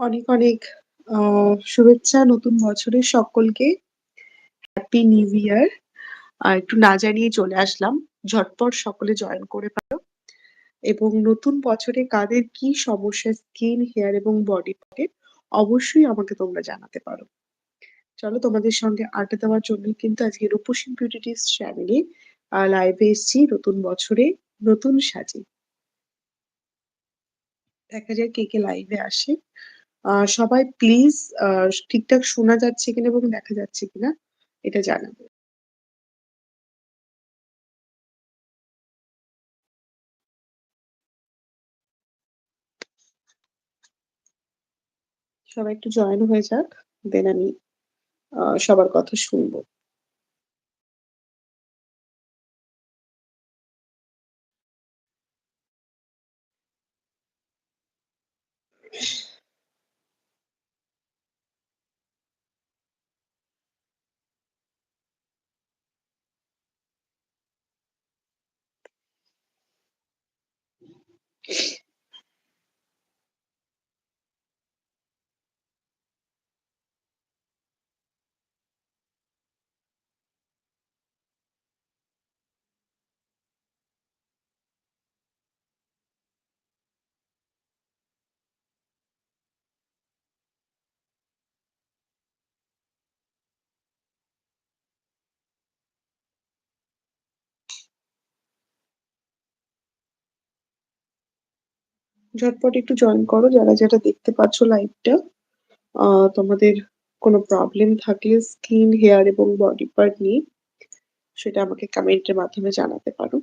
অনেক, অনেক শুভেচ্ছা নতুন বছরের সকলকে। Happy new year. একটু না জানিয়ে চলে আসলাম। ঝটপট সকলে জয়েন করে পারো এবং নতুন বছরে কাদের কি সমস্যা স্কিন, হেয়ার এবং বডি থাকে অবশ্যই আমাকে তোমরা জানাতে পারো। চলো তোমাদের সঙ্গে আড্ডা দেওয়ার জন্য কিন্তু আজকে রূপসী বিউটি টিপস চ্যানেলে লাইভে এসেছি নতুন বছরে নতুন সাজে। দেখা যাক কে, কে লাইভে আসে। সবাই প্লিজ ঠিকঠাক শোনা যাচ্ছে কিনা এবং দেখা যাচ্ছে কিনা, এটা জানাবে। সবাই একটু জয়েন হয়ে যাক। দেন আমি সবার কথা শুনব। ঝটপট একটু জয়েন করো যারা, যারা দেখতে পাচ্ছ লাইভটা। তোমাদের কোনো প্রবলেম থাকলে স্কিন, হেয়ার এবং বডি পার্ট নিয়ে সেটা আমাকে কমেন্টের মাধ্যমে জানাতে পারো।